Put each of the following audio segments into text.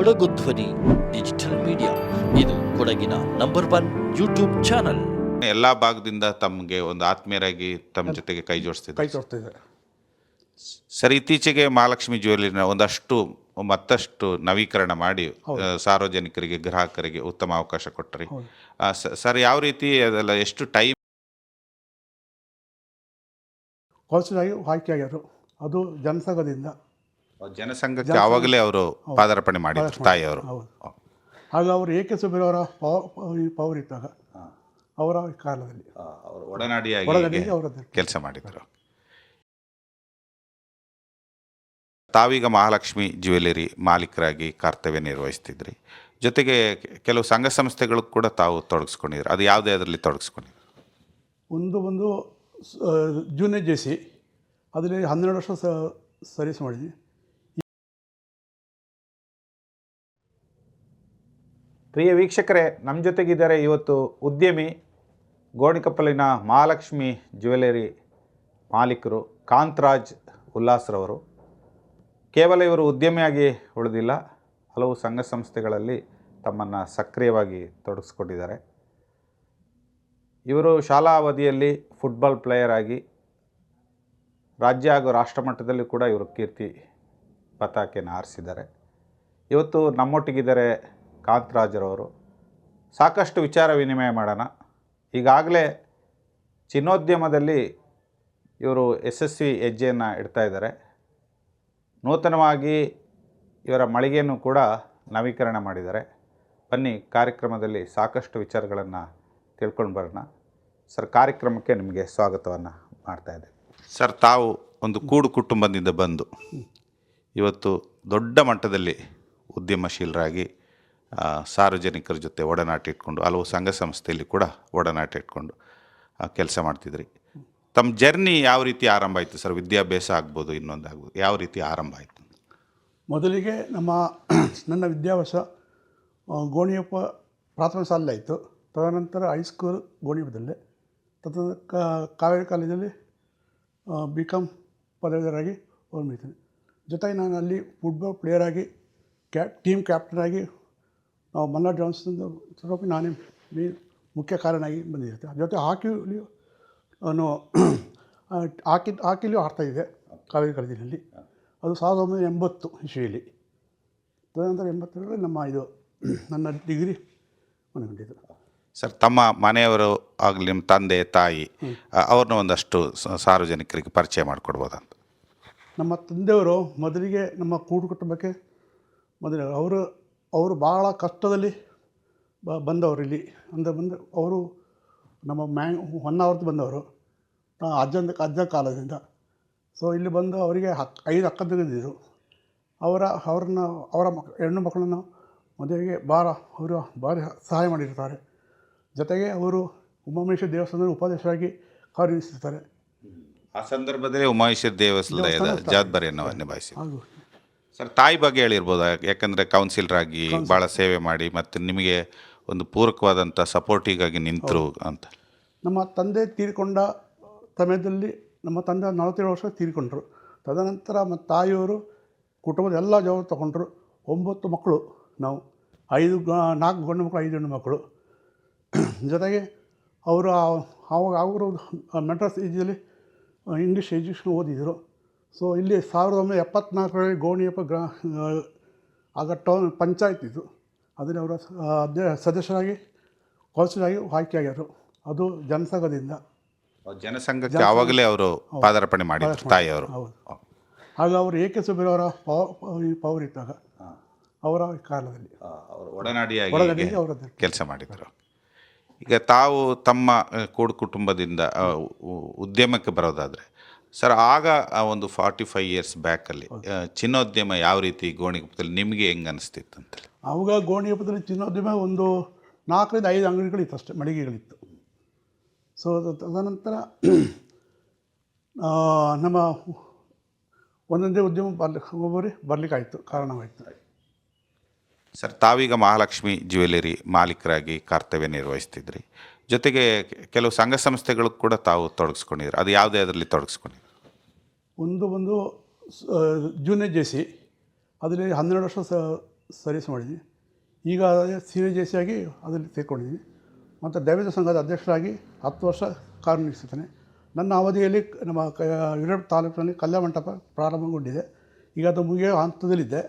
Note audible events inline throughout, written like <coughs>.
ಕೊಡಗು ಧ್ವನಿ digital media. ಇದು ಕೊಡಗಿನ ನಂಬರ್ ಒನ್ ಯೂಟ್ಯೂಬ್ ಚಾನಲ್. ಎಲ್ಲ ಭಾಗದಿಂದ ತಮಗೆ ಒಂದು ಆತ್ಮೀಯರಾಗಿ ತಮ್ಮ ಜೊತೆಗೆ ಕೈ ಕೈ ಜೋಡಿಸ್ತಿದ್ದಾರೆ. ತೋರ್ತಿದೆ ಸರ್ ಇತ್ತೀಚೆಗೆ ಮಹಾಲಕ್ಷ್ಮಿ ಜ್ಯುವೆಲ್ಲರಿನ ಒಂದಷ್ಟು ಮತ್ತಷ್ಟು ನವೀಕರಣ ಮಾಡಿ ಆ, ಸಾರ್ವಜನಿಕರಿಗೆ ಗ್ರಾಹಕರಿಗೆ ಉತ್ತಮ ಅವಕಾಶ ಕೊಟ್ಟರಿ. ಆ, ಸ- ಸರ್ ಯಾವ ರೀತಿ ಅದೆಲ್ಲ ಎಷ್ಟು ಟೈಮ್ ಹೊಸದಾಗಿ ಆಯ್ಕೆ ಆಗ್ಯಾರು. ಅದು ಜನಸಂಘದಿಂದ. ಜನಸಂಘಕ್ಕೆ ಆವಾಗಲೇ ಅವರು ಪಾದಾರ್ಪಣೆ ಮಾಡಿದ್ರು ತಾಯಿಯವರು ಹೌದು. ಆಗ ಅವರು ಏಕೆ ಸುಬ್ಬಿರವರ ಪವರ್ ಇದ್ದಾಗ ಅವರ ಕಾಲದಲ್ಲಿ. ಒಡನಾಡಿಯಾಗಿ ಕೆಲಸ ಮಾಡಿದರು. ತಾವೀಗ ಮಹಾಲಕ್ಷ್ಮಿ ಜ್ಯುವೆಲರಿ ಮಾಲೀಕರಾಗಿ ಕರ್ತವ್ಯ ನಿರ್ವಹಿಸ್ತಿದ್ರಿ. ಜೊತೆಗೆ ಕೆಲವು ಸಂಘ ಸಂಸ್ಥೆಗಳು ಕೂಡ ತಾವು ತೊಡಗಿಸ್ಕೊಂಡಿದ್ರು. ಅದು ಯಾವುದೇ ಅದರಲ್ಲಿ ತೊಡಗಿಸ್ಕೊಂಡಿದ್ರು? ಒಂದು ಒಂದು ಜೂನಿಯರ್ ಜೆ ಸಿ. ಅದರಲ್ಲಿ ಹನ್ನೆರಡು ವರ್ಷ ಸರ್ವಿಸ್ ಮಾಡಿದ್ವಿ. ಪ್ರಿಯ ವೀಕ್ಷಕರೇ ನಮ್ಮ ಜೊತೆಗಿದ್ದಾರೆ ಇವತ್ತು ಉದ್ಯಮಿ, ಗೋಣಿಕಪ್ಪಲಿನ ಮಹಾಲಕ್ಷ್ಮಿ ಜ್ಯುವೆಲರಿ ಮಾಲೀಕರು ಕಾಂತರಾಜ್ ಉಲ್ಲಾಸ್ರವರು. ಕೇವಲ ಇವರು ಉದ್ಯಮಿಯಾಗಿ ಉಳಿದಿಲ್ಲ, ಹಲವು ಸಂಘ ಸಂಸ್ಥೆಗಳಲ್ಲಿ ತಮ್ಮನ್ನು ಸಕ್ರಿಯವಾಗಿ ತೊಡಗಿಸ್ಕೊಂಡಿದ್ದಾರೆ. ಇವರು ಶಾಲಾ ಅವಧಿಯಲ್ಲಿ ಫುಟ್ಬಾಲ್ ಪ್ಲೇಯರ್ ಆಗಿ, ರಾಜ್ಯ ಹಾಗೂ ರಾಷ್ಟ್ರ ಮಟ್ಟದಲ್ಲಿ ಕೂಡ ಇವರು ಕೀರ್ತಿ ಪತಾಕೆಯನ್ನು ಆರಿಸಿದ್ದಾರೆ ಇವತ್ತು ನಮ್ಮೊಟ್ಟಿಗಿದ್ದಾರೆ ಕಾಂತರಾಜರವರು. ಸಾಕಷ್ಟು ವಿಚಾರ ವಿನಿಮಯ ಮಾಡೋಣ. ಈಗಾಗಲೇ ಚಿನ್ನೋದ್ಯಮದಲ್ಲಿ ಇವರು ಯಶಸ್ವಿ ಹೆಜ್ಜೆಯನ್ನು ಇಡ್ತಾ ಇದ್ದಾರೆ. ನೂತನವಾಗಿ ಇವರ ಮಳಿಗೆಯನ್ನು ಕೂಡ ನವೀಕರಣ ಮಾಡಿದ್ದಾರೆ. ಬನ್ನಿ ಕಾರ್ಯಕ್ರಮದಲ್ಲಿ ಸಾಕಷ್ಟು ವಿಚಾರಗಳನ್ನು ತಿಳ್ಕೊಂಡು ಬರೋಣ. ಸರ್, ಕಾರ್ಯಕ್ರಮಕ್ಕೆ ನಿಮಗೆ ಸ್ವಾಗತವನ್ನು ಇದೆ ಸರ್, ತಾವು ಒಂದು ಕೂಡು ಕುಟುಂಬದಿಂದ ಬಂದು ಇವತ್ತು ದೊಡ್ಡ ಮಟ್ಟದಲ್ಲಿ ಉದ್ಯಮಶೀಲರಾಗಿ ಸಾರ್ವಜನಿಕರ ಜೊತೆ ಒಡನಾಟ ಇಟ್ಕೊಂಡು, ಹಲವು ಸಂಘ ಸಂಸ್ಥೆಯಲ್ಲಿ ಕೂಡ ಒಡನಾಟ ಇಟ್ಕೊಂಡು ಕೆಲಸ ಮಾಡ್ತಿದ್ರಿ. ತಮ್ಮ ಜರ್ನಿ ಯಾವ ರೀತಿ ಆರಂಭ ಆಯಿತು ಸರ್? ವಿದ್ಯಾಭ್ಯಾಸ ಆಗ್ಬೋದು, ಇನ್ನೊಂದು ಆಗ್ಬೋದು, ಯಾವ ರೀತಿ ಆರಂಭ ಆಯಿತು? ಮೊದಲಿಗೆ ನಮ್ಮ <clears throat> ನನ್ನ ವಿದ್ಯಾಭ್ಯಾಸ ಗೋಣಿಯಪ್ಪ ಪ್ರಾಥಮಿಕ ಆಯಿತು. ತದನಂತರ ಹೈಸ್ಕೂಲ್ ಗೋಣಿಯಪ್ಪದಲ್ಲೇ. ತದ ಕಾವೇರಿ ಕಾಲೇಜಲ್ಲಿ ಬಿ ಕಾಮ್ ಪದವೀಧರಾಗಿ ಹೊರಮಿದ್ದೇನೆ ಜೊತೆಗೆ ನಾನು ಅಲ್ಲಿ ಫುಟ್ಬಾಲ್ ಪ್ಲೇಯರಾಗಿ ಕ್ಯಾ ಟೀಮ್ ಕ್ಯಾಪ್ಟನ್ ಆಗಿ ನಾವು ಮನ್ನಾ ಜಾನ್ಸನ್ ಸ್ವರೂಪ ನಾನೇ ಮೇನ್ ಮುಖ್ಯ ಕಾರಣ ಆಗಿ ಬಂದಿರುತ್ತೆ ಜೊತೆ ಹಾಕಿಲಿಯೂ ನಾನು ಹಾಕಿ ಹಾಕಿಲಿಯೂ ಆಡ್ತಾಯಿದ್ದೆ ಕಾವೇರಿ ಕಾಲೇಜಿನಲ್ಲಿ. ಅದು ಸಾವಿರದ ಒಂಬೈನೂರ ಎಂಬತ್ತು ಇಶ್ವಿಯಲ್ಲಿ ತದನಂತರ ಎಂಬತ್ತರಲ್ಲಿ ನಮ್ಮ ಇದು ನನ್ನ ಡಿಗ್ರಿ ಮನೆಗೊಂಡಿದ್ದು. ಸರ್ ತಮ್ಮ ಮನೆಯವರು ಆಗಲಿ ನಿಮ್ಮ ತಂದೆ ತಾಯಿ ಅವ್ರನ್ನ ಒಂದಷ್ಟು ಸಾರ್ವಜನಿಕರಿಗೆ ಪರಿಚಯ ಮಾಡಿಕೊಡ್ಬೋದಂತ ನಮ್ಮ ತಂದೆಯವರು ಮೊದಲಿಗೆ ನಮ್ಮ ಕೂಡು ಕುಟುಂಬಕ್ಕೆ ಮೊದಲು ಅವರು ಅವರು ಭಾಳ ಕಷ್ಟದಲ್ಲಿ ಬ ಬಂದವರು ಇಲ್ಲಿ. ಅಂದರೆ ಬಂದು ಅವರು ನಮ್ಮ ಮ್ಯಾ ಹೊನ್ನಾವರದ್ದು ಬಂದವರು. ಅಜ್ಜನ ಅಜ್ಜ ಕಾಲದಿಂದ. ಸೊ ಇಲ್ಲಿ ಬಂದು ಅವರಿಗೆ ಹಕ್ ಐದು ಅಕ್ಕ ತೆಗೆದಿದ್ದರು ಅವರ ಅವ್ರನ್ನ ಅವರ ಮಕ್ ಹೆಣ್ಣು ಮಕ್ಕಳನ್ನು ಮದುವೆಗೆ ಭಾಳ ಅವರು ಭಾರಿ ಸಹಾಯ ಮಾಡಿರ್ತಾರೆ. ಜೊತೆಗೆ ಅವರು ಉಮಾಮೇಶ್ವರ ದೇವಸ್ಥಾನದ ಉಪಾಧ್ಯಕ್ಷರಾಗಿ ಕಾರ್ಯನಿರ್ವಹಿಸುತ್ತಾರೆ ಆ ಸಂದರ್ಭದಲ್ಲಿ ಉಮಾಮೇಶ್ವರ ದೇವಸ್ಥಾನ ಜವಾಬ್ದಾರಿಯನ್ನು ನಿಭಾಯಿಸಿ. ಸರ್ ತಾಯಿ ಬಗ್ಗೆ ಹೇಳಿರ್ಬೋದು? ಯಾಕಂದರೆ ಕೌನ್ಸಿಲರಾಗಿ ಭಾಳ ಸೇವೆ ಮಾಡಿ ಮತ್ತು ನಿಮಗೆ ಒಂದು ಪೂರಕವಾದಂಥ ಸಪೋರ್ಟಿಗಾಗಿ ನಿಂತರು ಅಂತ. ನಮ್ಮ ತಂದೆ ತೀರಿಕೊಂಡ ಸಮಯದಲ್ಲಿ ನಮ್ಮ ತಂದೆ ನಲವತ್ತೇಳು ವರ್ಷ ತೀರಿಕೊಂಡರು. ತದನಂತರ ಮತ್ತು ತಾಯಿಯವರು ಕುಟುಂಬದ ಎಲ್ಲ ಜವಾಬ್ದಾರಿ ತಗೊಂಡ್ರು. ಒಂಬತ್ತು ಮಕ್ಕಳು ನಾವು. ಐದು ಗ- ನಾಲ್ಕು ಗಂಡು ಮಕ್ಕಳು ಐದು ಹೆಣ್ಣು ಮಕ್ಕಳು. ಜೊತೆಗೆ ಅವರು ಆವಾಗ ಅವರು ಮೆಡ್ರಾಸ್ ಇದರಲ್ಲಿ ಇಂಗ್ಲೀಷ್ ಎಜುಕೇಷನ್ ಓದಿದರು. ಸೊ ಇಲ್ಲಿ ಸಾವಿರದ ಒಂಬೈನೂರ ಎಪ್ಪತ್ನಾಲ್ಕರಲ್ಲಿ ಗೋಣಿಯಪ್ಪ ಗ್ರಾ ಆಗ ಟೌನ್ ಪಂಚಾಯತ್ ಇದು ಅದರಲ್ಲಿ ಅವರ ಸದಸ್ಯರಾಗಿ ಕೌನ್ಸಿಲಾಗಿ ಅದು ಜನಸಂಘದಿಂದ. ಜನಸಂಘಕ್ಕೆ ಆವಾಗಲೇ ಅವರು ಪಾದಾರ್ಪಣೆ ಮಾಡಿದ್ರು ತಾಯಿಯವರು ಹೌದು. ಆಗ ಅವರು ಕೆ ಸುಬ್ಬಿರವರ ಪವರ್ ಇದ್ದಾಗ ಅವರ ಕಾಲದಲ್ಲಿ. ಅವರು ಒಡನಾಡಿಯಾಗಿ ಕೆಲಸ ಮಾಡಿದರು. ಈಗ ತಾವು ತಮ್ಮ ಕೂಡು ಕುಟುಂಬದಿಂದ ಉದ್ಯಮಕ್ಕೆ ಬರೋದಾದರೆ ಸರ್ ಆಗ ಆ ಒಂದು ಫಾರ್ಟಿ ಫೈವ್ ಇಯರ್ಸ್ ಬ್ಯಾಕಲ್ಲಿ ಚಿನ್ನೋದ್ಯಮ ಯಾವ ರೀತಿ ಗೋಣಿಗುಪ್ಪದಲ್ಲಿ ನಿಮಗೆ ಹೆಂಗೆ ಅನಿಸ್ತಿತ್ತು ಅಂತ ಆವಾಗ ಗೋಣಿಯಪ್ಪದಲ್ಲಿ ಚಿನ್ನೋದ್ಯಮ ಒಂದು ನಾಲ್ಕರಿಂದ ಐದು ಅಂಗಡಿಗಳಿತ್ತು ಅಷ್ಟೇ ಮಳಿಗೆಗಳಿತ್ತು. ಸೊ ತದನಂತರ ನಮ್ಮ ಒಂದೊಂದೇ ಉದ್ಯಮ ಬರ್ಲಿಕ್ಕೆ ಒಬ್ಬರೇ ಬರಲಿಕ್ಕಾಯಿತು ಕಾರಣವಾಯಿತು. ಸರ್ ತಾವೀಗ ಮಹಾಲಕ್ಷ್ಮಿ ಜ್ಯುವೆಲರಿ ಮಾಲೀಕರಾಗಿ ಕರ್ತವ್ಯ ನಿರ್ವಹಿಸ್ತಿದ್ರಿ ಜೊತೆಗೆ ಕೆಲವು ಸಂಘ ಸಂಸ್ಥೆಗಳು ಕೂಡ ತಾವು ತೊಡಗಿಸ್ಕೊಂಡಿದ್ರು ಅದು ಯಾವುದೇ ಅದರಲ್ಲಿ ತೊಡಗಿಸ್ಕೊಂಡಿದ್ರು ಒಂದು ಒಂದು ಜೂನಿಯರ್ ಜೆ ಸಿ ಅದರಲ್ಲಿ ಹನ್ನೆರಡು ವರ್ಷ ಸರ್ವಿಸ್ ಮಾಡಿದ್ದೀನಿ ಈಗ ಸೀನಿಯರ್ ಜೆ ಸಿ ಆಗಿ ಅದರಲ್ಲಿ ಸೇರ್ಕೊಂಡಿದ್ದೀನಿ ಮತ್ತು ದೈವದ ಸಂಘದ ಅಧ್ಯಕ್ಷರಾಗಿ ಹತ್ತು ವರ್ಷ ಕಾರ್ಯನಿರ್ವಹಿಸುತ್ತೇನೆ ನನ್ನ ಅವಧಿಯಲ್ಲಿ ನಮ್ಮ ಯುರೋಪ್ ತಾಲೂಕಿನಲ್ಲಿ ಕಲ್ಯಾಣ ಮಂಟಪ ಪ್ರಾರಂಭಗೊಂಡಿದೆ. ಈಗ ಅದು ಮುಗಿಯೋ ಹಂತದಲ್ಲಿದೆ.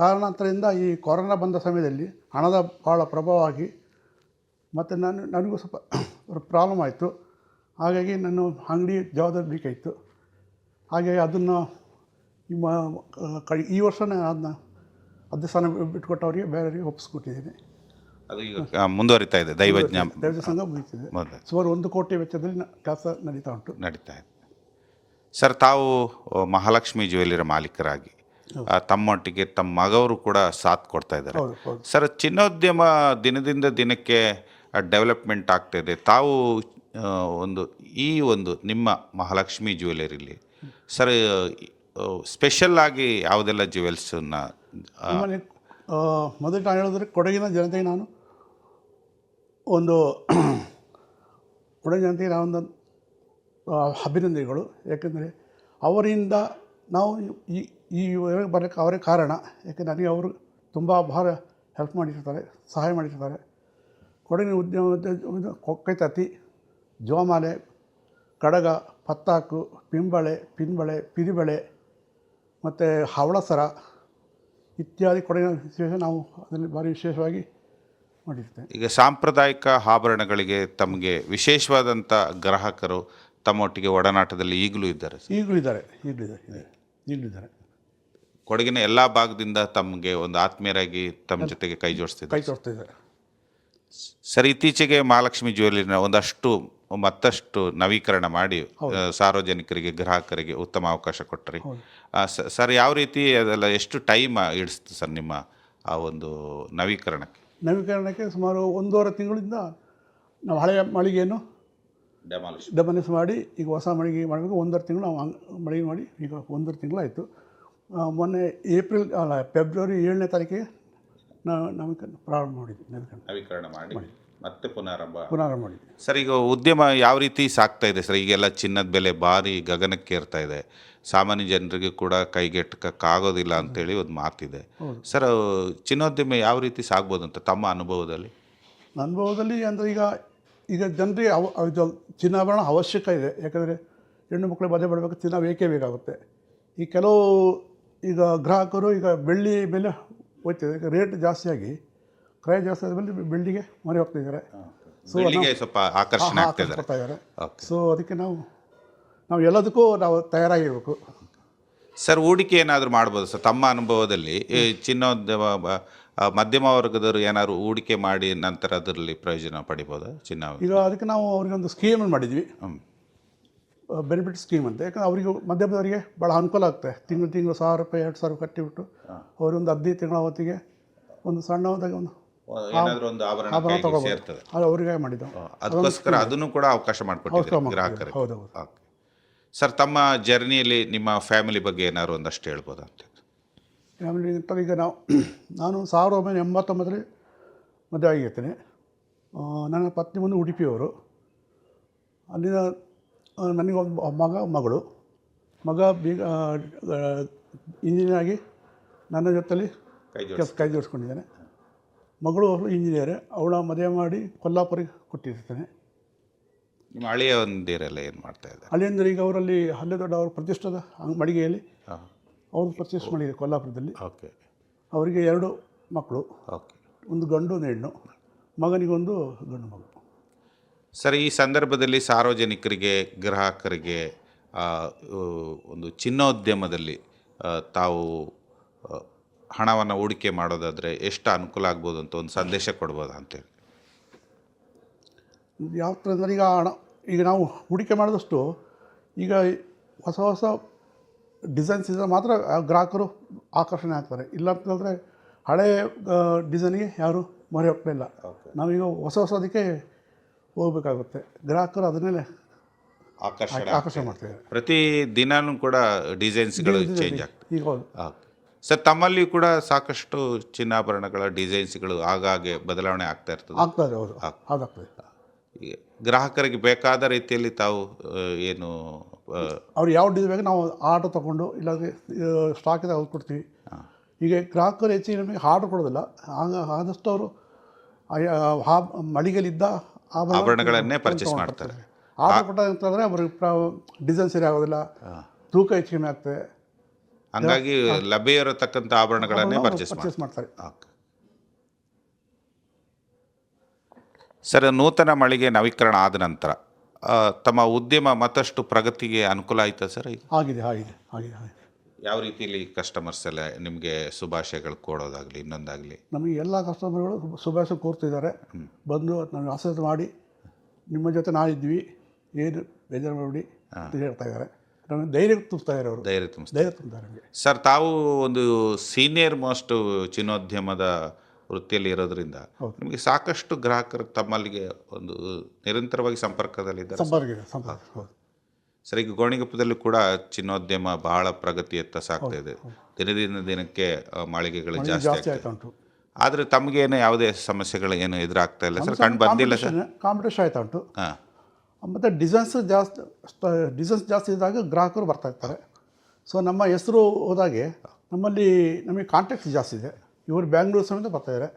ಕಾರಣಾಂತರದಿಂದ ಈ ಕೊರೋನಾ ಬಂದ ಸಮಯದಲ್ಲಿ ಹಣದ ಭಾಳ ಪ್ರಭಾವವಾಗಿ ಮತ್ತು ನಾನು ನನಗೂ ಸ್ವಲ್ಪ <coughs> ಪ್ರಾಬ್ಲಮ್ ಆಯಿತು. ಹಾಗಾಗಿ ನಾನು ಅಂಗಡಿ ಜವಾಬ್ದಾರಿ ಬೇಕಾಯಿತು ಹಾಗಾಗಿ ಅದನ್ನು ನಿಮ್ಮ ಕ ಈ ವರ್ಷ ನಾನು ಅದನ್ನ ಅದೇ ಸ್ಥಾನ ಬಿಟ್ಕೊಟ್ಟವರಿಗೆ ಬೇರೆಯವರಿಗೆ ಒಪ್ಪಿಸ್ಕೊಟ್ಟಿದ್ದೀನಿ ಅದು ಈಗ ಮುಂದುವರಿತಾ ಇದೆ ದೈವಜ್ಞ ದೈವ ಸಂಘ ಮುಗಿತಿದೆ. ಸುಮಾರು ಒಂದು ಕೋಟಿ ವೆಚ್ಚದಲ್ಲಿ ಕೆಲಸ ನಡೀತಾ ಉಂಟು. ನಡೀತಾ ಇದೆ. ಸರ್ ತಾವು ಮಹಾಲಕ್ಷ್ಮಿ ಜ್ಯುವೆಲ್ಲರಿ ಮಾಲೀಕರಾಗಿ ತಮ್ಮೊಟ್ಟಿಗೆ ತಮ್ಮ ಮಗವರು ಕೂಡ ಸಾಥ್ ಕೊಡ್ತಾ ಇದ್ದಾರೆ. ಸರ್ ಚಿನ್ನೋದ್ಯಮ ದಿನದಿಂದ ದಿನಕ್ಕೆ ಡೆವಲಪ್ಮೆಂಟ್ ಆಗ್ತಾ ಇದೆ. ತಾವು ಒಂದು, ಈ ಒಂದು ನಿಮ್ಮ ಮಹಾಲಕ್ಷ್ಮಿ ಜ್ಯುವೆಲರಿಲಿ ಸರ್ ಸ್ಪೆಷಲ್ ಆಗಿ ಯಾವುದೆಲ್ಲ ಜ್ಯುವೆಲ್ಸನ್ನ ಮೊದಲು ನಾನು ಹೇಳಿದ್ರೆ ಕೊಡಗಿನ ಜನತೆಗೆ ನಾನು ಒಂದು, ಕೊಡಗಿನ ಜನತೆಗೆ ನಾವೊಂದು ಅಭಿನಂದನೆಗಳು. ಯಾಕೆಂದರೆ ಅವರಿಂದ ನಾವು ಈ ಈ ಬರೋಕ್ಕೆ ಅವರೇ ಕಾರಣ. ಯಾಕೆ ನನಗೆ ಅವರು ತುಂಬ ಭಾರ ಹೆಲ್ಪ್ ಮಾಡಿರ್ತಾರೆ, ಸಹಾಯ ಮಾಡಿರ್ತಾರೆ. ಕೊಡಗಿನ ಉದ್ಯಮ ಕೊಕ್ಕೈತತಿ ಜೋಮಾಲೆ ಕಡಗ ಪತ್ತಾಕು ಪಿಂಬಳೆ ಪಿನ್ಬಳೆ ಪಿರಿಬಳೆ ಮತ್ತು ಹವಳಸರ ಇತ್ಯಾದಿ ಕೊಡಗಿನ ವಿಶೇಷ ನಾವು ಅದರಲ್ಲಿ ಭಾರಿ ವಿಶೇಷವಾಗಿ ಮಾಡಿರ್ತೇವೆ. ಈಗ ಸಾಂಪ್ರದಾಯಿಕ ಆಭರಣಗಳಿಗೆ ತಮಗೆ ವಿಶೇಷವಾದಂಥ ಗ್ರಾಹಕರು ತಮ್ಮೊಟ್ಟಿಗೆ ಒಡನಾಟದಲ್ಲಿ ಈಗಲೂ ಇದ್ದಾರೆ. ಈಗಲೂ ಇದ್ದಾರೆ ಈಗಲೂ ಇದ್ದಾರೆ ಈಗಲೂ ಇದ್ದಾರೆ. ಕೊಡಗಿನ ಎಲ್ಲ ಭಾಗದಿಂದ ತಮಗೆ ಒಂದು ಆತ್ಮೀಯರಾಗಿ ತಮ್ಮ ಜೊತೆಗೆ ಕೈ ಜೋಡಿಸ್ತಿದ್ದಾರೆ. ಕೈ ತೋರಿಸ್ತಾ ಇದ್ದಾರೆ ಸರ್ ಇತ್ತೀಚೆಗೆ ಮಹಾಲಕ್ಷ್ಮಿ ಜ್ಯುವೆಲ್ಲರಿನ ಒಂದಷ್ಟು ಮತ್ತಷ್ಟು ನವೀಕರಣ ಮಾಡಿ ಸಾರ್ವಜನಿಕರಿಗೆ ಗ್ರಾಹಕರಿಗೆ ಉತ್ತಮ ಅವಕಾಶ ಕೊಟ್ಟರಿ. ಸರ್ ಯಾವ ರೀತಿ ಅದೆಲ್ಲ ಎಷ್ಟು ಟೈಮ್ ಹಿಡಿಸ್ತು ಸರ್ ನಿಮ್ಮ ಆ ಒಂದು ನವೀಕರಣಕ್ಕೆ? ನವೀಕರಣಕ್ಕೆ ಸುಮಾರು ಒಂದೂವರೆ ತಿಂಗಳಿಂದ ನಾವು ಹಳೆಯ ಮಳಿಗೆಯನ್ನು ಡಬನಿಸ್ ಮಾಡಿ ಈಗ ಹೊಸ ಮಳಿಗೆ ಮಾಡಬೇಕು. ಒಂದೂವರೆ ತಿಂಗಳು ನಾವು ಮಳಿಗೆ ಮಾಡಿ ಈಗ ಒಂದೂವರೆ ತಿಂಗಳಾಯಿತು. ಮೊನ್ನೆ ಏಪ್ರಿಲ್ ಅಲ್ಲ ಫೆಬ್ರವರಿ ಏಳನೇ ತಾರೀಕಿಗೆ ನಾವು ನವೀಕರಣ ಪ್ರಾರಂಭ ಮಾಡಿದ್ವಿ ನವೀಕರಣ ನವೀಕರಣ ಮಾಡಿ ಮತ್ತೆ ಪುನರಾರಂಭ ಪುನರಾರಂಭ ಮಾಡಿದ್ವಿ. ಸರ್ ಈಗ ಉದ್ಯಮ ಯಾವ ರೀತಿ ಸಾಕ್ತಾ ಇದೆ ಸರ್? ಈಗೆಲ್ಲ ಚಿನ್ನದ ಬೆಲೆ ಭಾರಿ ಗಗನಕ್ಕೆ ಏರ್ತಾ ಇದೆ. ಸಾಮಾನ್ಯ ಜನರಿಗೆ ಕೂಡ ಕೈಗೆಟಕ್ಕಾಗೋದಿಲ್ಲ ಅಂತೇಳಿ ಒಂದು ಮಾತಿದೆ. ಸರ್ ಚಿನ್ನೋದ್ಯಮ ಯಾವ ರೀತಿ ಸಾಗ್ಬೋದು ಅಂತ ತಮ್ಮ ಅನುಭವದಲ್ಲಿ? ನನ್ನ ಅನುಭವದಲ್ಲಿ ಅಂದರೆ ಈಗ ಈಗ ಜನರಿಗೆ ಅವ ಇದು ಚಿನ್ನಾಭರಣ ಅವಶ್ಯಕ ಇದೆ. ಯಾಕಂದರೆ ಹೆಣ್ಣು ಮಕ್ಕಳು ಮದುವೆ ಮಾಡಬೇಕು ಚಿನ್ನ ಬೇಕೇ ಬೇಕಾಗುತ್ತೆ? ಈ ಕೆಲವು ಈಗ ಗ್ರಾಹಕರು ಈಗ ಬೆಳ್ಳಿ ಮೇಲೆ ಹೋಗ್ತಿದೆ ರೇಟ್ ಜಾಸ್ತಿಯಾಗಿ ಕ್ರಯ ಜಾಸ್ತಿ ಆದಮೇಲೆ ಬೆಳ್ಳಿಗೆ ಮೊರೆ ಹೋಗ್ತಿದ್ದಾರೆ ಸೊ ಸ್ವಲ್ಪ ಆಕರ್ಷಣೆ ಆಗ್ತಾ ಇದ್ದಾರೆ. ಓಕೆ ಸೊ ಅದಕ್ಕೆ ನಾವು ನಾವು ಎಲ್ಲದಕ್ಕೂ ನಾವು ತಯಾರಾಗಿರಬೇಕು. ಸರ್ ಹೂಡಿಕೆ ಏನಾದರೂ ಮಾಡ್ಬೋದು ಸರ್ ತಮ್ಮ ಅನುಭವದಲ್ಲಿ ಈ ಚಿನ್ನೋದ್ಯಮ ಮಧ್ಯಮ ವರ್ಗದವರು ಏನಾದ್ರು ಹೂಡಿಕೆ ಮಾಡಿ ನಂತರ ಅದರಲ್ಲಿ ಪ್ರಯೋಜನ ಪಡಿಬೋದು ಚಿನ್ನ? ಈಗ ಅದಕ್ಕೆ ನಾವು ಅವ್ರಿಗೆ ಒಂದು ಸ್ಕೀಮನ್ನು ಮಾಡಿದ್ವಿ. ಬೆನಿಫಿಟ್ ಸ್ಕೀಮ್ ಅಂತ. ಯಾಕಂದ್ರೆ ಅವರಿಗೆ ಮಧ್ಯಮದವರಿಗೆ ಭಾಳ ಅನುಕೂಲ ಆಗುತ್ತೆ ತಿಂಗಳು ತಿಂಗಳು ಸಾವಿರ ರೂಪಾಯಿ ಎರಡು ಸಾವಿರ ಕಟ್ಟಿಬಿಟ್ಟು ಅವರೊಂದು ಹದಿನೈದು ತಿಂಗಳ ಹೊತ್ತಿಗೆ ಒಂದು ಸಣ್ಣದಾಗಿ ಒಂದು ಏನಾದರೂ ಒಂದು ಆಭರಣ ಸೇರ್ತದೆ. ಅದು ಅವರಿಗೆ ಮಾಡಿದ್ದು. ಅದಕ್ಕೋಸ್ಕರ ಅದನ್ನು ಕೂಡ ಅವಕಾಶ ಮಾಡಿಕೊಟ್ಟಿದ್ದಾರೆ ಹೌದು ಹೌದು. ಸರ್ ತಮ್ಮ ಜರ್ನಿಯಲ್ಲಿ ನಿಮ್ಮ ಫ್ಯಾಮಿಲಿ ಬಗ್ಗೆ ಏನಾದ್ರು ಒಂದಷ್ಟು ಹೇಳ್ಬೋದಾ ಅಂತ ಫ್ಯಾಮಿಲಿ ಈಗ ನಾವು <clears throat> ನಾನು ಸಾವಿರದ ಒಂಬೈನೂರ ಎಂಬತ್ತೊಂಬತ್ತರಲ್ಲಿ ಮದುವೆ ಆಗಿರ್ತೇನೆ. ನನ್ನ ಪತ್ನಿ ಬಂದು ಉಡುಪಿಯವರು. ಅಲ್ಲಿನ ಆ, ಒಬ್ಬ ಮಗ ಮಗಳು. ಮಗ ಬೀಗ ಇಂಜಿನಿಯರ್ ಆಗಿ ನನ್ನ ಜೊತೆಲಿ ಜೋಡಿಸಿ ಕೆಲಸ ಕೈ ಜೋಡಿಸ್ಕೊಂಡಿದ್ದಾನೆ. ಮಗಳು ಅವಳು ಇಂಜಿನಿಯರ್. ಅವಳ ಮದುವೆ ಮಾಡಿ ಕೊಲ್ಲಾಪುರಿಗೆ ಕೊಟ್ಟಿರ್ತಾನೆ. ನಿಮ್ಮ ಹಳೆಯ ಒಂದಿರಲ್ಲ ಏನು ಮಾಡ್ತಾ ಇದ್ದಾರೆ? ಅಲ್ಲಿಂದ ಈಗ ಅವರಲ್ಲಿ ಹಳ್ಳಿ ದೊಡ್ಡ ಅವರು ಪ್ರತಿಷ್ಠದ ಮಡಿಗೆಯಲ್ಲಿ ಅವರು ಪ್ರತಿಷ್ಠೆ ಮಾಡಿದ್ದಾರೆ ಕೊಲ್ಲಾಪುರದಲ್ಲಿ. ಓಕೆ. ಅವರಿಗೆ ಎರಡು ಮಕ್ಕಳು. ಓಕೆ. ಒಂದು ಗಂಡು ಒಂದು ಹೆಣ್ಣು. ಮಗನಿಗೊಂದು ಗಂಡು ಮಗು. ಸರ್ ಈ ಸಂದರ್ಭದಲ್ಲಿ ಸಾರ್ವಜನಿಕರಿಗೆ ಗ್ರಾಹಕರಿಗೆ ಒಂದು ಚಿನ್ನೋದ್ಯಮದಲ್ಲಿ ತಾವು ಹಣವನ್ನು ಹೂಡಿಕೆ ಮಾಡೋದಾದರೆ ಎಷ್ಟು ಅನುಕೂಲ ಆಗ್ಬೋದು ಅಂತ ಒಂದು ಸಂದೇಶ ಕೊಡ್ಬೋದಾ ಅಂತೇಳಿ ಯಾವ ಥರ ಅಂದರೆ ಈಗ ಹಣ ಈಗ ನಾವು ಹೂಡಿಕೆ ಮಾಡಿದಷ್ಟು ಈಗ ಹೊಸ ಹೊಸ ಡಿಸೈನ್ಸ್ ಇದ್ದರೆ ಮಾತ್ರ ಗ್ರಾಹಕರು ಆಕರ್ಷಣೆ ಆಗ್ತಾರೆ. ಇಲ್ಲ ಅಂತಂದರೆ ಹಳೆ ಡಿಸೈನಿಗೆ ಯಾರು ಮೊರೆ ಹೋಗ್ತಾ ಇಲ್ಲ. ನಾವೀಗ ಹೊಸ ಹೊಸದಕ್ಕೆ ಹೋಗ್ಬೇಕಾಗುತ್ತೆ. ಗ್ರಾಹಕರು ಅದನ್ನೇ ಆಕರ್ಷಣೆ ಆಕರ್ಷಣೆ ಮಾಡ್ತಾರೆ ಪ್ರತಿ ದಿನಾನೂ ಕೂಡ ಡಿಸೈನ್ಸ್ಗಳು ಚೇಂಜ್ ಆಗ್ತದೆ. ಈಗ ಹೌದು. ಸರ್ ತಮ್ಮಲ್ಲಿ ಕೂಡ ಸಾಕಷ್ಟು ಚಿನ್ನಾಭರಣಗಳ ಡಿಸೈನ್ಸ್ಗಳು ಆಗಾಗ್ಗೆ ಬದಲಾವಣೆ ಆಗ್ತಾ ಇರ್ತದೆ. ಅದಾಗ್ತದೆ ಈಗ ಗ್ರಾಹಕರಿಗೆ ಬೇಕಾದ ರೀತಿಯಲ್ಲಿ ತಾವು ಆ, ಏನು ಆ, ಅವ್ರು ಯಾವ ಡಿಸೈನ್ ಬೇಕು ನಾವು ಆರ್ಡರ್ ತಗೊಂಡು ಇಲ್ಲಾಂದರೆ ಸ್ಟಾಕ್ ಇದೆ ಅವ್ರು ಕೊಡ್ತೀವಿ. ಈಗ ಗ್ರಾಹಕರು ಹೆಚ್ಚಿಗೆ ನಮಗೆ ಆರ್ಡರ್ ಕೊಡೋದಿಲ್ಲ. ಆಗ ಆದಷ್ಟು ಅವರು ಮಳಿಗೆಲಿದ್ದ ಆಭರಣ ಆಭರಣಗಳನ್ನೇ ಪರ್ಚೇಸ್. ಮಾಡ್ತಾರೆ. ಆಭರಣ ಕೊಟ್ಟ ಅಂತಂದರೆ ಅವ್ರಿಗೆ ಡಿಸೈನ್ ಸರಿ ಆಗೋದಿಲ್ಲ. ತೂಕ ಹೆಚ್ಚಿಗೆ ಆಗ್ತದೆ. ಹಂಗಾಗಿ ಲಭ್ಯ ಇರತಕ್ಕಂಥ ಆಭರಣಗಳನ್ನೇ ಪರ್ಚೇಸ್ ಪರ್ಚೇಸ್ ಮಾಡ್ತಾರೆ. ಸರ್ ನೂತನ ಮಳಿಗೆ ನವೀಕರಣ ಆದ ನಂತರ ತಮ್ಮ ಉದ್ಯಮ ಮತ್ತಷ್ಟು ಪ್ರಗತಿಗೆ ಅನುಕೂಲ ಆಯ್ತಾ ಸರ್ ಆಗಿದೆ ಆಗಿದೆ ಆಗಿದೆ ಆಗಿದೆ. ಯಾವ ರೀತಿಯಲ್ಲಿ ಕಸ್ಟಮರ್ಸ್ ಎಲ್ಲ ನಿಮಗೆ ಶುಭಾಶಯಗಳು ಕೊಡೋದಾಗಲಿ ಇನ್ನೊಂದಾಗಲಿ? ನಮಗೆ ಎಲ್ಲ ಕಸ್ಟಮರ್ಗಳು ಶುಭಾಶಯ ಕೋರ್ತಿದ್ದಾರೆ. ಬಂದು ನಮಗೆ ಆಶೀರ್ವಾದ ಮಾಡಿ ನಿಮ್ಮ ಜೊತೆ ನಾವಿದ್ವಿ ಏನು ಬೇಜಾರು ಮಾಡಿ ಅಂತ ಹೇಳ್ತಾ ಇದ್ದಾರೆ. ನಮಗೆ ಧೈರ್ಯ ತುಂಬ್ತಾ ಇದ್ದಾರೆ ಅವರು. ಧೈರ್ಯ ತುಂಬ ಧೈರ್ಯ ತುಂಬ್ತಾರೆ ನಮಗೆ. ಸರ್ ತಾವು ಒಂದು ಸೀನಿಯರ್ ಮೋಸ್ಟ್ ಚಿನ್ನೋದ್ಯಮದ ವೃತ್ತಿಯಲ್ಲಿ ಇರೋದ್ರಿಂದ ನಿಮಗೆ ಸಾಕಷ್ಟು ಗ್ರಾಹಕರು ತಮ್ಮಲ್ಲಿಗೆ ಒಂದು ನಿರಂತರವಾಗಿ ಸಂಪರ್ಕದಲ್ಲಿದ್ದಾರೆ ಸಂಪರ್ಕ ಇದೆ ಸಂಪರ್ಕ ಹೌದು. ಸರ್ ಈಗ ಗೋಣಿಗೊಪ್ಪದಲ್ಲೂ ಕೂಡ ಚಿನ್ನೋದ್ಯಮ ಬಹಳ ಪ್ರಗತಿಯತ್ತ ಸಾಗ್ತಾ ಇದೆ. ದಿನದಿಂದ ದಿನಕ್ಕೆ ಮಾಳಿಗೆಗಳು ಜಾಸ್ತಿ ಆಯ್ತಾ ಉಂಟು. ಆದ್ರೆ ತಮಗೇನು ಯಾವುದೇ ಸಮಸ್ಯೆಗಳು ಏನು ಎದುರಾಗ್ತಾ ಇಲ್ಲ? ಸರ್ ಕಂಡು ಬಂದಿಲ್ಲ ಸರ್. ಕಾಂಪಿಟೇಷನ್ ಆಯ್ತಾ ಉಂಟು. ಹಾಂ. ಮತ್ತು ಡಿಸೈನ್ಸ್ ಜಾಸ್ತಿ ಡಿಸೈನ್ಸ್ ಜಾಸ್ತಿ ಇದ್ದಾಗ ಗ್ರಾಹಕರು ಬರ್ತಾ ಇರ್ತಾರೆ. ಸೊ ನಮ್ಮ ಹೆಸರು ಹೋದಾಗೆ ನಮ್ಮಲ್ಲಿ ನಮಗೆ ಕಾಂಟ್ಯಾಕ್ಟ್ಸ್ ಜಾಸ್ತಿ ಇದೆ. ಇವರು ಬ್ಯಾಂಗ್ಳೂರು ಸಮೇತ ಬರ್ತಾಯಿದ್ದಾರೆ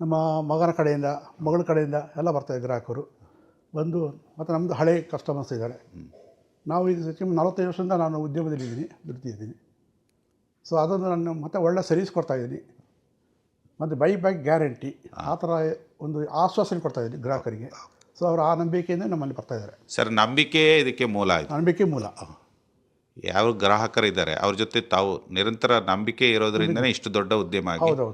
ನಮ್ಮ ಮಗನ ಕಡೆಯಿಂದ ಮಗಳ ಕಡೆಯಿಂದ ಎಲ್ಲ ಬರ್ತಾಯಿದ್ದಾರೆ ಗ್ರಾಹಕರು. ಬಂದು ಮತ್ತು ನಮ್ಮದು ಹಳೆ ಕಸ್ಟಮರ್ಸ್ ಇದ್ದಾರೆ. ನಾವು ಈಗ ಸಚಿವ ನಲವತ್ತೈದು ವರ್ಷದಿಂದ ನಾನು ಉದ್ಯಮದಲ್ಲಿ ಇದ್ದೀನಿ ದುಡ್ತಿದ್ದೀನಿ. ಸೊ ಅದನ್ನು ನಾನು ಮತ್ತೆ ಒಳ್ಳೆ ಸರ್ವಿಸ್ ಕೊಡ್ತಾ ಇದ್ದೀನಿ. ಮತ್ತು ಬೈ ಬ್ಯಾಕ್ ಗ್ಯಾರಂಟಿ ಆ ಥರ ಒಂದು ಆಶ್ವಾಸನೆ ಕೊಡ್ತಾ ಇದ್ದೀನಿ ಗ್ರಾಹಕರಿಗೆ. ಸೊ ಅವರು ಆ ನಂಬಿಕೆಯಿಂದ ನಮ್ಮಲ್ಲಿ ಬರ್ತಾ ಇದ್ದಾರೆ. ಸರ್ ನಂಬಿಕೆ ಇದಕ್ಕೆ ಮೂಲ ಆಯ್ತು. ನಂಬಿಕೆ ಮೂಲ. ಯಾವ ಗ್ರಾಹಕರಿದ್ದಾರೆ ಅವ್ರ ಜೊತೆ ತಾವು ನಿರಂತರ ನಂಬಿಕೆ ಇರೋದ್ರಿಂದನೇ ಇಷ್ಟು ದೊಡ್ಡ ಉದ್ಯಮ ಆಗಿದೆ.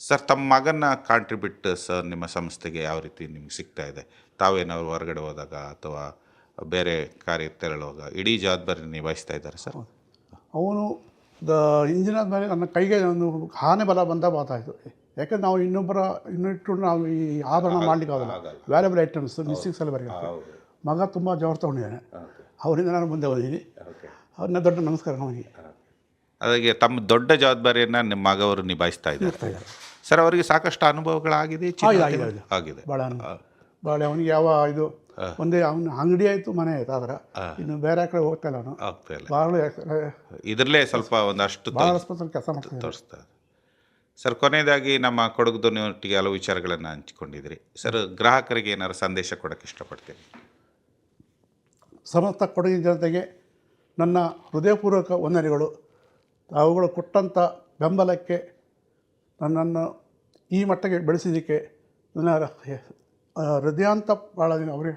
ಸರ್ ತಮ್ಮ ಮಗನ ಕಾಂಟ್ರಿಬ್ಯೂಟ್ ಸರ್ ನಿಮ್ಮ ಸಂಸ್ಥೆಗೆ ಯಾವ ರೀತಿ ನಿಮ್ಗೆ ಸಿಗ್ತಾ ಇದೆ? ತಾವೇನಾದ್ರು ಹೊರಗಡೆ ಹೋದಾಗ ಅಥವಾ ಬೇರೆ ಕಾರ್ಯ ತೆರಳುವಾಗ ಇಡೀ ಜವಾಬ್ದಾರಿ ನಿಭಾಯಿಸ್ತಾ ಇದ್ದಾರೆ ಸರ್? ಅವನು ದ ಇಂಜಿನ್ ಆದಮೇಲೆ ನನ್ನ ಕೈಗೆ ಒಂದು ಹಾನಿ ಬಲ ಬಂದ ಮಾತಾಯಿತು. ಯಾಕಂದ್ರೆ ನಾವು ಇನ್ನೊಬ್ಬರ ಇನ್ನಿಟ್ಟು ನಾವು ಈ ಆಭರಣ ಮಾಡಲಿಕ್ಕೆ ಆಗಲ್ಲ. ವ್ಯಾಲ್ಯೂಬಲ್ ಐಟಮ್ಸ್ ಮಿಸ್ಟಿಕ್ಸ್ ಎಲ್ಲ ಬರೀ ಮಗ ತುಂಬ ಜವಾಬ್ದಾರಿ ತಗೊಂಡಿದ್ದಾನೆ. ಅವರಿಂದ ನಾನು ಮುಂದೆ ಬಂದಿದ್ದೀನಿ ಅವ್ರನ್ನ ದೊಡ್ಡ ನಮಸ್ಕಾರ ಅವನಿಗೆ. ಅದಕ್ಕೆ ತಮ್ಮ ದೊಡ್ಡ ಜವಾಬ್ದಾರಿಯನ್ನು ನಿಮ್ಮ ಮಗವರು ನಿಭಾಯಿಸ್ತಾ ಇದ್ದಾರೆ. ಸರ್ ಅವರಿಗೆ ಸಾಕಷ್ಟು ಅನುಭವಗಳಾಗಿದೆ. ಆಗಿದೆ ಭಾಳ ಭಾಳ ಅವನಿಗೆ ಯಾವ ಇದು ಒಂದೇ ಅವನ ಅಂಗಡಿ ಆಯಿತು ಮನೆ ಆಯಿತು. ಆದ್ರೆ ಇನ್ನು ಬೇರೆ ಕಡೆ ಹೋಗ್ತಾ ಇಲ್ಲ ಅವನು. ಆಗ್ತಾ ಇಲ್ಲ. ಭಾಳ ಇದರಲ್ಲೇ ಸ್ವಲ್ಪ ಒಂದಷ್ಟು ಭಾಳ ಆಸ್ಪತ್ರೆ ಕೆಲಸ ಮಾಡ್ತಾನೆ ತೋರಿಸ್ತಾ ಸರ್ ಕೊನೆಯದಾಗಿ ನಮ್ಮ ಕೊಡಗು ಧ್ವನಿಯೊಟ್ಟಿಗೆ ಹಲವು ವಿಚಾರಗಳನ್ನು ಹಂಚಿಕೊಂಡಿದ್ರಿ. ಸರ್ ಗ್ರಾಹಕರಿಗೆ ಏನಾದ್ರು ಸಂದೇಶ ಕೊಡಕ್ಕೆ ಇಷ್ಟಪಡ್ತೀನಿ ಸಮಸ್ತ ಕೊಡಗಿನ ಜನತೆಗೆ ನನ್ನ ಹೃದಯಪೂರ್ವಕ ವಂದನೆಗಳು. ಅವುಗಳು ಕೊಟ್ಟಂಥ ಬೆಂಬಲಕ್ಕೆ ನನ್ನನ್ನು ಈ ಮಟ್ಟಕ್ಕೆ ಬೆಳೆಸಿದ್ದಕ್ಕೆ ನನ್ನ ಹೃದಯಾಂತ ಭಾಳ ಅವರಿಗೆ